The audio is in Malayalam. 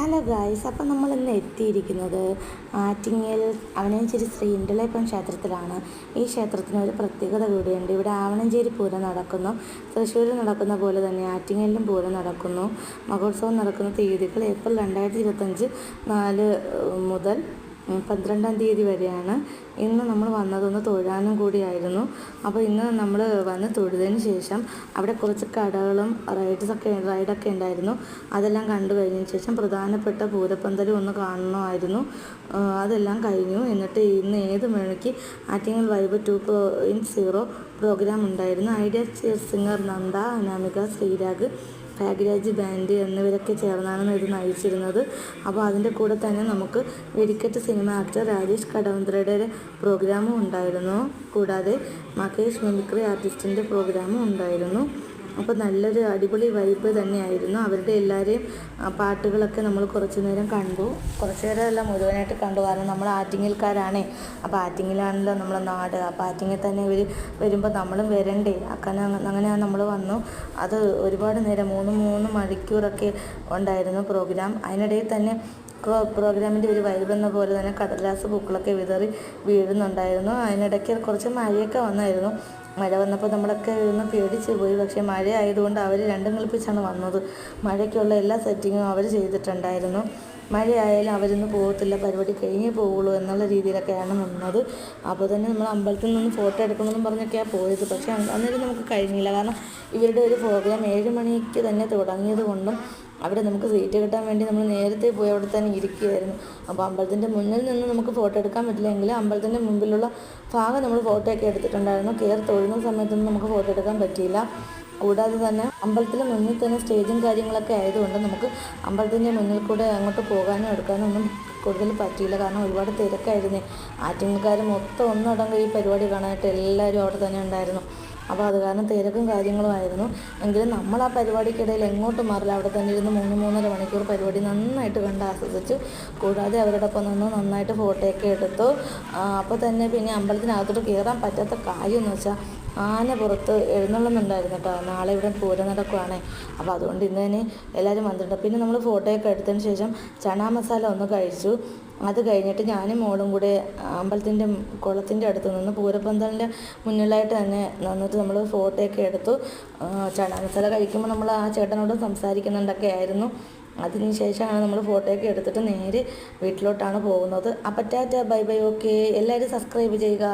ഹലോ ഗായ്സ് അപ്പം നമ്മൾ ഇന്ന് എത്തിയിരിക്കുന്നത് ആറ്റിങ്ങൽ അവനഞ്ചേരി ശ്രീ ഇണ്ടലേപ്പൻ ക്ഷേത്രത്തിലാണ്. ഈ ക്ഷേത്രത്തിന് ഒരു പ്രത്യേകത കൂടിയുണ്ട്. ഇവിടെ ആവണഞ്ചേരി പൂരം നടക്കുന്നു. തൃശ്ശൂരിൽ നടക്കുന്ന പോലെ തന്നെ ആറ്റിങ്ങലിലും പൂരം നടക്കുന്നു. മഹോത്സവം നടക്കുന്ന തീയതികൾ ഏപ്രിൽ രണ്ടായിരത്തി ഇരുപത്തഞ്ച് നാല് മുതൽ പന്ത്രണ്ടാം തീയതി വരെയാണ് ഇന്ന് നമ്മൾ വന്നതൊന്ന് തൊഴാനും കൂടിയായിരുന്നു. അപ്പോൾ ഇന്ന് നമ്മൾ വന്ന് തൊഴുതിന് ശേഷം അവിടെ കുറച്ച് കടകളും റൈഡ്സൊക്കെ റൈഡൊക്കെ ഉണ്ടായിരുന്നു. അതെല്ലാം കണ്ടു കഴിഞ്ഞതിന് ശേഷം പ്രധാനപ്പെട്ട പൂരപ്പന്തലും ഒന്ന് കാണണമായിരുന്നു. അതെല്ലാം കഴിഞ്ഞു. എന്നിട്ട് ഇന്ന് ഏത് മണിക്ക് Attingal vibe two point zero program ഉണ്ടായിരുന്നു. Idea singer Nanda Anamika Sreerag Bhagyaraj band എന്നിവരൊക്കെ ചേർന്നാണ് ഇത് നയിച്ചിരുന്നത്. അപ്പോൾ അതിന്റെ കൂടെ തന്നെ നമുക്ക് വെടിക്കെട്ട് സിനിമ ആക്ടർ രാജേഷ് കടവന്ത്രയുടെ ഒരു പ്രോഗ്രാമും ഉണ്ടായിരുന്നു. കൂടാതെ മകേഷ് മിമിക്രി ആർട്ടിസ്റ്റിന്റെ പ്രോഗ്രാമും ഉണ്ടായിരുന്നു. അപ്പോൾ നല്ലൊരു അടിപൊളി വൈബ് തന്നെയായിരുന്നു. അവരുടെ എല്ലാവരെയും പാട്ടുകളൊക്കെ നമ്മൾ കുറച്ച് നേരം കണ്ടു. കുറച്ച് നേരം മുഴുവനായിട്ട് കണ്ടു. കാരണം നമ്മൾ ആറ്റിങ്ങൽക്കാരാണേ. അപ്പോൾ ആറ്റിങ്ങിലാണല്ലോ നമ്മളെ നാട്. അപ്പോൾ ആറ്റിങ്ങിൽ തന്നെ ഇവർ വരുമ്പോൾ നമ്മളും വരണ്ടേ. അങ്ങനെ അങ്ങനെ നമ്മൾ വന്നു. അത് ഒരുപാട് നേരം മൂന്ന് മൂന്ന് മണിക്കൂറൊക്കെ ഉണ്ടായിരുന്നു പ്രോഗ്രാം. അതിനിടയിൽ തന്നെ പ്രോഗ്രാമിന്റെ ഒരു വൈബ് എന്ന പോലെ തന്നെ കടലാസ് പൂക്കളൊക്കെ വിതറി വീഴുന്നുണ്ടായിരുന്നു. അതിനിടയ്ക്ക് കുറച്ച് മഴയൊക്കെ വന്നായിരുന്നു. മഴ വന്നപ്പോൾ നമ്മളൊക്കെ ഒന്ന് പേടിച്ച് പോയി. പക്ഷേ മഴ ആയതുകൊണ്ട് അവർ രണ്ടും കളിപ്പിച്ചാണ് വന്നത്. മഴയ്ക്കുള്ള എല്ലാ സെറ്റിങ്ങും അവർ ചെയ്തിട്ടുണ്ടായിരുന്നു. മഴയായാലും അവരൊന്നും പോകത്തില്ല പരിപാടി കഴിഞ്ഞേ പോവുള്ളൂ എന്നുള്ള രീതിയിലൊക്കെയാണ് നിന്നത്. അപ്പോൾ തന്നെ നമ്മൾ അമ്പലത്തിൽ നിന്ന് ഫോട്ടോ എടുക്കണമെന്നും പറഞ്ഞൊക്കെയാണ് പോയത്. പക്ഷേ അന്നേരം നമുക്ക് കഴിഞ്ഞില്ല. കാരണം ഇവരുടെ ഒരു പ്രോഗ്രാം ഏഴ് മണിക്ക് തന്നെ തുടങ്ങിയത് കൊണ്ടും അവിടെ നമുക്ക് സീറ്റ് കിട്ടാൻ വേണ്ടി നമ്മൾ നേരത്തെ പോയി അവിടെ തന്നെ ഇരിക്കുകയായിരുന്നു. അപ്പോൾ അമ്പലത്തിന്റെ മുന്നിൽ നിന്ന് നമുക്ക് ഫോട്ടോ എടുക്കാൻ പറ്റില്ലെങ്കിൽ അമ്പലത്തിന്റെ മുമ്പിലുള്ള ഭാഗം നമ്മൾ ഫോട്ടോ ഒക്കെ എടുത്തിട്ടുണ്ടായിരുന്നു. കയറി തൊഴുന്ന സമയത്തൊന്നും നമുക്ക് ഫോട്ടോ എടുക്കാൻ പറ്റിയില്ല. കൂടാതെ തന്നെ അമ്പലത്തിന്റെ മുന്നിൽ തന്നെ സ്റ്റേജും കാര്യങ്ങളൊക്കെ ആയതുകൊണ്ട് നമുക്ക് അമ്പലത്തിന്റെ മുന്നിൽ കൂടെ അങ്ങോട്ട് പോകാനോ എടുക്കാനോ ഒന്നും കൂടുതൽ പറ്റിയില്ല. കാരണം ഒരുപാട് തിരക്കായിരുന്നു. ആറ്റിങ്ങൽക്കാർ മൊത്തം ഒന്നടങ്കം ഈ പരിപാടി കാണാനായിട്ട് എല്ലാവരും അവിടെ തന്നെ ഉണ്ടായിരുന്നു. അപ്പോൾ അത് കാരണം തിരക്കും കാര്യങ്ങളും ആയിരുന്നു. എങ്കിലും നമ്മൾ ആ പരിപാടിക്കിടയിൽ എങ്ങോട്ടും മാറില്ല. അവിടെ തന്നെ ഇരുന്ന് മൂന്ന് മൂന്നര മണിക്കൂർ പരിപാടി നന്നായിട്ട് കണ്ട് ആസ്വദിച്ചു കൂടാതെ അവരോടൊപ്പം നിന്ന് നന്നായിട്ട് ഫോട്ടോയൊക്കെ എടുത്തു. അപ്പോൾ തന്നെ പിന്നെ അമ്പലത്തിനകത്തോട്ട് കയറാൻ പറ്റാത്ത കാര്യം എന്ന് വെച്ചാൽ ആന പുറത്ത് എഴുന്നള്ളുന്നുണ്ടായിരുന്നു കേട്ടോ. നാളെ ഇവിടെ പൂരം നടക്കുവാണ്. അപ്പോൾ അതുകൊണ്ട് ഇന്ന് തന്നെ എല്ലാവരും വന്നിട്ടുണ്ട്. പിന്നെ നമ്മൾ ഫോട്ടോയൊക്കെ എടുത്തതിന് ശേഷം ചണ മസാല ഒന്ന് കഴിച്ചു. അത് കഴിഞ്ഞിട്ട് ഞാനും മോളും കൂടെ അമ്പലത്തിന്റെ കുളത്തിന്റെ അടുത്ത് നിന്ന് പൂരപ്പന്തലിന്റെ മുന്നിലായിട്ട് തന്നെ നിന്നിട്ട് നമ്മൾ ഫോട്ടോയൊക്കെ എടുത്തു. ചണ മസാല കഴിക്കുമ്പോൾ നമ്മൾ ആ ചേട്ടനോട് സംസാരിക്കുന്നുണ്ടൊക്കെ ആയിരുന്നു. അതിന് ശേഷമാണ് നമ്മൾ ഫോട്ടോയൊക്കെ എടുത്തിട്ട് നേരെ വീട്ടിലോട്ടാണ് പോകുന്നത്. അപ്പം ടാറ്റ ബൈ ബൈ ഓക്കെ. എല്ലാവരും സബ്സ്ക്രൈബ് ചെയ്യുക.